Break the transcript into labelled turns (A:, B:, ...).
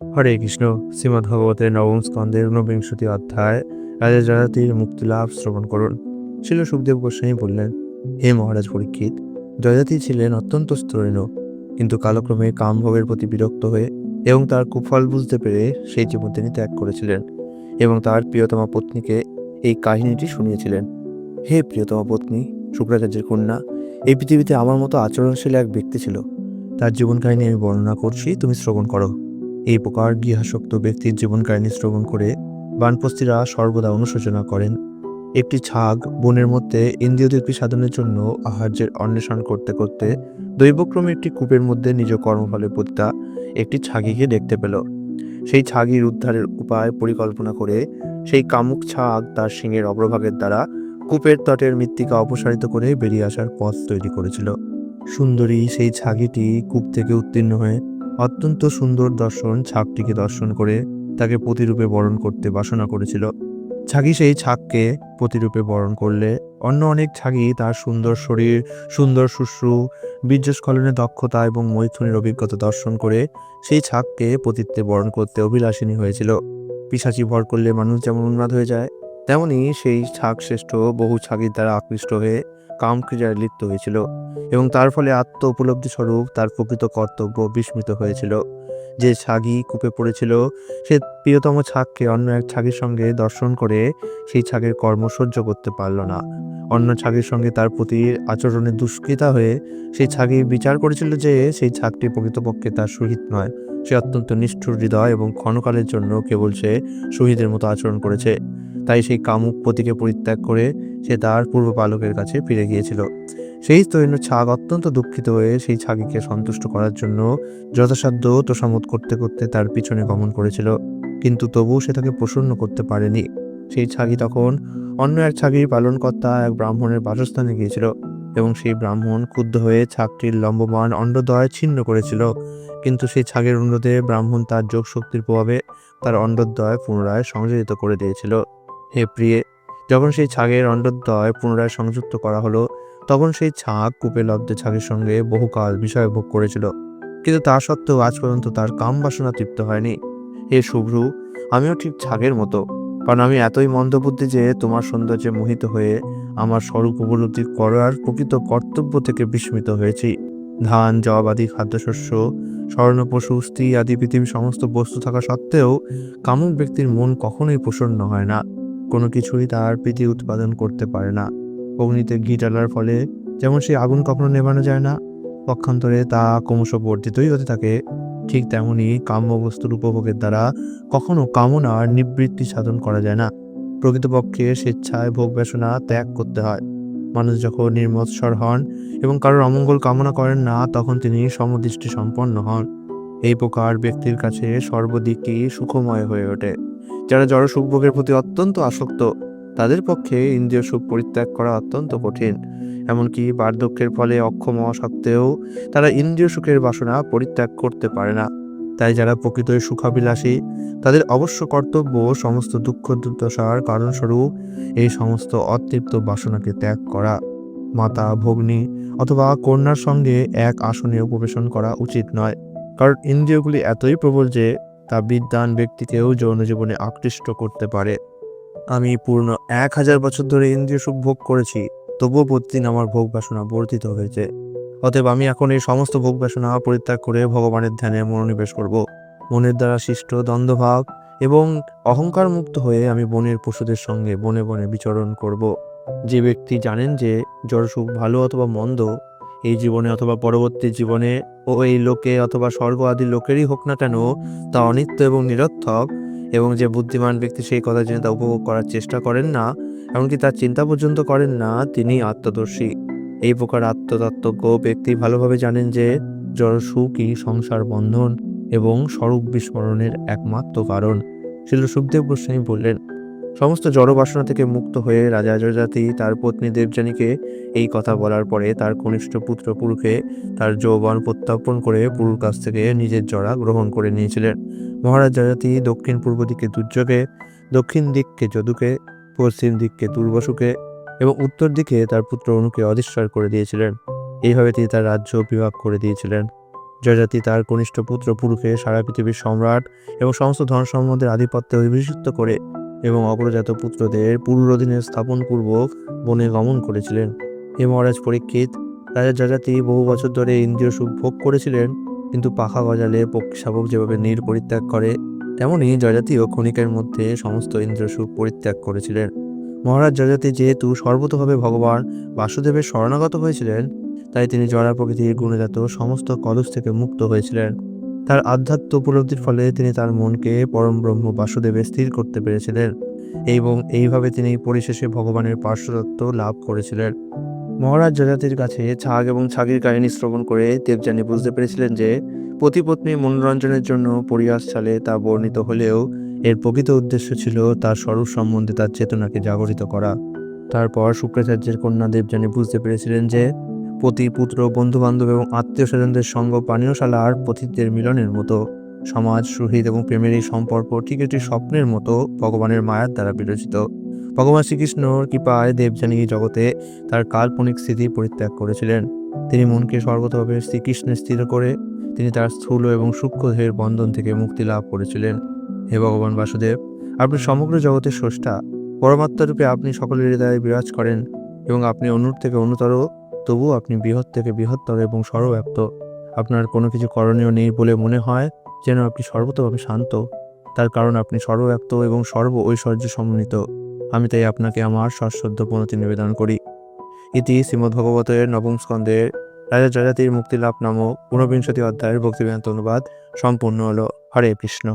A: হরে কৃষ্ণ শ্রীমদ্ ভগবতের নবম স্কন্ধের ঊনবিংশতি অধ্যায় রাজা জয়তীর মুক্তিলাভ শ্রবণ করুন। ছিল সুখদেব গোস্বামী বললেন, হে মহারাজ পরীক্ষিত, জয়জাতি ছিলেন অত্যন্ত স্তরীণ, কিন্তু কালক্রমে কামভোগের প্রতি বিরক্ত হয়ে এবং তার কুফল বুঝতে পেরে সেই জীবন তিনি ত্যাগ করেছিলেন এবং তার প্রিয়তমা পত্নীকে এই কাহিনীটি শুনিয়েছিলেন। হে প্রিয়তমা পত্নী শুক্রাচার্যের কন্যা, এই পৃথিবীতে আমার মতো আচরণশীল এক ব্যক্তি ছিল। তার জীবন কাহিনী আমি বর্ণনা করছি, তুমি শ্রবণ করো। এই প্রকার গৃহাসক্ত ব্যক্তির জীবন কাহিনী শ্রবণ করে বানপস্তিরা সর্বদা অনুশোচনা করেন। একটি ছাগ বনের মধ্যে ইন্দ্রিয় তৃপ্তি সাধনের জন্য আহার্যের অন্বেষণ করতে করতে দৈবক্রমে একটি কূপের মধ্যে নিজ কর্মফলে পতিতা একটি ছাগিকে দেখতে পেল। সেই ছাগির উদ্ধারের উপায় পরিকল্পনা করে সেই কামুক ছাগ তার সিংহের অগ্রভাগের দ্বারা কূপের তটের মৃত্তিকা অপসারিত করে বেরিয়ে আসার পথ তৈরি করেছিল। সুন্দরী সেই ছাগিটি কূপ থেকে উত্তীর্ণ হয়ে অত্যন্ত সুন্দর দর্শন ছাগটিকে দর্শন করে তাকে প্রতিরূপে বরণ করতে বাসনা করেছিল। ছাগি সেই ছাগকে প্রতিরূপে বরণ করলে অন্য অনেক ছাগি তার সুন্দর শরীর, সুন্দর শুশ্রু, বীর্যস্খলনের দক্ষতা এবং মৈথুনের অভিজ্ঞতা দর্শন করে সেই ছাগকে পতিত্বে বরণ করতে অভিলাষিনী হয়েছিল। পিসাচি ভর করলে মানুষ যেমন উন্মাদ হয়ে যায় তেমনি সেই শ্রেষ্ঠ বহু ছাগির দ্বারা আকৃষ্ট হয়ে কামক্রিয়ায় লিপ্ত হয়েছিল এবং তার ফলে আত্ম উপলব্ধি স্বরূপ তার প্রকৃত কর্তব্য বিস্মিত হয়েছিল। যে ছাগি কূপে পড়েছিল, সে প্রিয়তম ছাগকে অন্য এক ছাগির সঙ্গে দর্শন করে সেই ছাগের কর্ম সহ্য করতে পারল না। অন্য ছাগির সঙ্গে তার প্রতি আচরণে দুষ্কৃতা হয়ে সেই ছাগি বিচার করেছিল যে সেই ছাগটি প্রকৃতপক্ষে তার সহিত নয়। সে অত্যন্ত নিষ্ঠুর হৃদয় এবং ক্ষণকালের জন্য কেবল সে শহীদের মতো আচরণ করেছে। তাই সেই কামুক পতিকে পরিত্যাগ করে সে তার পূর্ব পালকের কাছে ফিরে গিয়েছিল। সেই তৈন্য ছাগ অত্যন্ত দুঃখিত হয়ে সেই ছাগিকে সন্তুষ্ট করার জন্য যথাসাধ্য তোষামত করতে করতে তার পিছনে গমন করেছিল। কিন্তু তবুও সে তাকে প্রসন্ন করতে পারেনি। সেই ছাগি তখন অন্য এক ছাগির পালনকর্তা এক ব্রাহ্মণের বাসস্থানে গিয়েছিল এবং সেই ব্রাহ্মণ ক্ষুব্ধ হয়ে ছাগটির লম্বমান অন্ডদ্বয় ছিন্ন করেছিল। কিন্তু সেই ছাগের অনুরোধে ব্রাহ্মণ তার যোগ শক্তির প্রভাবে তার অন্ডদ্বয় পুনরায় সংযোজিত করে দিয়েছিল। হে প্রিয়ে, যখন সেই ছাগের অন্ডদ্বয় পুনরায় সংযুক্ত করা হলো, তখন সেই ছাগ কূপে লব্ধ ছাগের সঙ্গে বহুকাল বিষয় ভোগ করেছিল। কিন্তু তা সত্ত্বেও আজ পর্যন্ত তার কাম বাসনা তৃপ্ত হয়নি। হে শুভ্রু, আমিও ঠিক ছাগের মতো। কারণ আমি এতই মন্দবুদ্ধি যে তোমার সৌন্দর্যে মোহিত হয়ে আমার স্বরূপ উপলব্ধি করার প্রকৃত কর্তব্য থেকে বিস্মিত হয়েছি। ধান, জব আদি, খাদ্যশস্য স্বর্ণ পশু স্ত্রী আদি, পৃথিবীর সমস্ত বস্তু থাকা সত্ত্বেও কামুক ব্যক্তির মন কখনোই প্রসন্ন হয় না। কোনো কিছুই তার প্রীতি উৎপাদন করতে পারে না। অগ্নিতে ঘি জ্বালার ফলে যেমন সেই আগুন কখনো নেভানো যায় না, পক্ষান্তরে তা ক্রমশ বর্ধিতই হতে থাকে। ঠিক তেমনি কাম্য বস্তুর উপভোগের দ্বারা কখনো কামনার নিবৃত্তি সাধন করা যায় না। প্রকৃতপক্ষে স্বেচ্ছায় ভোগ বাসনা ত্যাগ করতে হয়। মানুষ যখন নির্মৎসর হন এবং কারোর অমঙ্গল কামনা করেন না, তখন তিনি সমদৃষ্টি সম্পন্ন হন। এই প্রকার ব্যক্তির কাছে সর্বদিকই সুখময় হয়ে ওঠে। যারা জড় সুখভোগের প্রতি অত্যন্ত আসক্ত, তাদের পক্ষে ইন্দ্রিয় সুখ পরিত্যাগ করা অত্যন্ত কঠিন। এমনকি বার্ধক্যের ফলে অক্ষম হওয়া সত্ত্বেও তারা ইন্দ্রিয় সুখের বাসনা পরিত্যাগ করতে পারে না। তাই যারা প্রকৃতই সুখাবিলাসী তাদের অবশ্য কর্তব্য সমস্ত দুঃখ দুর্দশার কারণস্বরূপ এই সমস্ত অতৃপ্ত বাসনাকে ত্যাগ করা। মাতা, ভগ্নী অথবা কন্যার সঙ্গে এক আসনে উপবেশন করা উচিত নয়। কারণ ইন্দ্রিয়গুলি এতই প্রবল যে তা বিদ্যান ব্যক্তিকেও যৌন জীবনে আকৃষ্ট করতে পারে। আমি পূর্ণ এক হাজার বছর ধরে ইন্দ্রিয় সুখ ভোগ করেছি, তবুও প্রতিদিন আমার ভোগ বাসনা বর্ধিত হয়েছে। অতএব আমি এখন এই সমস্ত ভোগ বাসনা পরিত্যাগ করে ভগবানের ধ্যানে মনোনিবেশ করব। মনের দ্বারা সৃষ্ট দ্বন্দ্বভাব এবং অহংকার মুক্ত হয়ে আমি বনের পশুদের সঙ্গে বনে বনে বিচরণ করব। যে ব্যক্তি জানেন যে জড়সুখ ভালো অথবা মন্দ এই জীবনে অথবা পরবর্তী জীবনে ও এই লোকে অথবা স্বর্গ আদি লোকেরই হোক না কেন, তা অনিত্য এবং নিরর্থক এবং যে বুদ্ধিমান ব্যক্তি সেই কথা জেনে তা উপভোগ করার চেষ্টা করেন না, এমনকি তার চিন্তা পর্যন্ত করেন না, তিনি আত্মদর্শী। এই প্রকার আত্মতত্ত্বজ্ঞ ব্যক্তি ভালোভাবে জানেন যে জড় সুখই সংসার বন্ধন এবং স্বরূপ বিস্মরণের একমাত্র কারণ। শিল সুখদেব গোস্বামী বললেন সমস্ত জড় বাসনা থেকে মুক্ত হয়ে রাজা যজাতি তার পত্নী দেবযানীকে এই কথা বলার পরে তার কনিষ্ঠ পুত্র পুরুষে তার যৌবন প্রত্যাপন করে পুরুর কাছ থেকে নিজের জড়া গ্রহণ করে নিয়েছিলেন। মহারাজ যজাতি দক্ষিণ পূর্ব দিকে দুর্যোগে, দক্ষিণ দিককে যদুকে, পশ্চিম দিককে দুর্বসুকে এবং উত্তর দিকে তার পুত্র অনুকে অধিষ্ঠার করে দিয়েছিলেন। এইভাবে তিনি তার রাজ্য বিভাগ করে দিয়েছিলেন। জয়জাতি তার কনিষ্ঠ পুত্র পুরুষে সারা পৃথিবীর সম্রাট এবং সমস্ত ধন সম্বন্ধের আধিপত্যে অভিষিক্ত করে এবং অগ্রজাত পুত্রদের পূর্ব অধীনে স্থাপনপূর্বক বনে গমন করেছিলেন। হে মহারাজ পরীক্ষিত, রাজা জয়জাতি বহু বছর ধরে ইন্দ্রিয় সুখ ভোগ করেছিলেন, কিন্তু পাখা গজালে পক্ষী শাবক যেভাবে নীর পরিত্যাগ করে, তেমনি জয়জাতিও ক্ষণিকের মধ্যে সমস্ত ইন্দ্রিয় সুখ পরিত্যাগ করেছিলেন। মহারাজ জয়জাতি যেহেতু সর্বতভাবে ভগবান বাসুদেবের শরণাগত হয়েছিলেন, তাই তিনি জরা প্রকৃতির গুণজাত সমস্ত কলস থেকে মুক্ত হয়েছিলেন। তার আধ্যাত্ম উপলব্ধির ফলে তিনি তার মনকে পরম ব্রহ্ম বাসুদেবে স্থির করতে পেরেছিলেন এবং এইভাবে তিনি পরিশেষে ভগবানের পার্শ্বদত্ত লাভ করেছিলেন। মহারাজ জয়জাতির কাছে ছাগ এবং ছাগের কাহিনী শ্রবণ করে দেবযানী বুঝতে পেরেছিলেন যে পতিপত্নী মনোরঞ্জনের জন্য পরিহাস চালে তা বর্ণিত হলেও এর প্রকৃত উদ্দেশ্য ছিল তার স্বরূপ সম্বন্ধে তার চেতনাকে জাগরিত করা। তারপর শুক্রাচার্যের কন্যা দেবযানী বুঝতে পেরেছিলেন যে পতি, পুত্র বন্ধু বান্ধব এবং আত্মীয় স্বজনদের সঙ্গ পানীয়শালার পথিকদের মিলনের মতো। সমাজ, সুহৃদ এবং প্রেমের এই সম্পর্ক ঠিক একটি স্বপ্নের মতো ভগবানের মায়ার দ্বারা বিরচিত। ভগবান শ্রীকৃষ্ণর কৃপায় দেবযানী জগতে তার কাল্পনিক স্থিতি পরিত্যাগ করেছিলেন। তিনি মনকে সর্বতভাবে শ্রীকৃষ্ণে স্থির করে তিনি তার স্থূল এবং সূক্ষ্ম দেহের বন্ধন থেকে মুক্তি লাভ করেছিলেন। হে ভগবান বাসুদেব, আপনি সমগ্র জগতের স্রষ্টা। পরমাত্মারূপে আপনি সকলের হৃদয়ে বিরাজ করেন এবং আপনি অনুর থেকে অনুতর তবুও আপনি বৃহৎ থেকে বৃহত্তর এবং সর্বব্যাপ্ত। আপনার কোনো কিছু করণীয় নেই বলে মনে হয় যেন আপনি সর্বতভাবে শান্ত। তার কারণ আপনি সর্বব্যাপ্ত এবং সর্ব ঐশ্বর্য সমন্বিত। আমি তাই আপনাকে আমার সশ্রদ্ধ প্রণতি নিবেদন করি। ইতি শ্রীমদ্ভগবতের নবম স্কন্ধের রাজা জয়জাতির মুক্তিলাভ নামক ঊনবিংশতি অধ্যায়ের ভক্তিবেদান্ত অনুবাদ সম্পূর্ণ হলো। হরে কৃষ্ণ।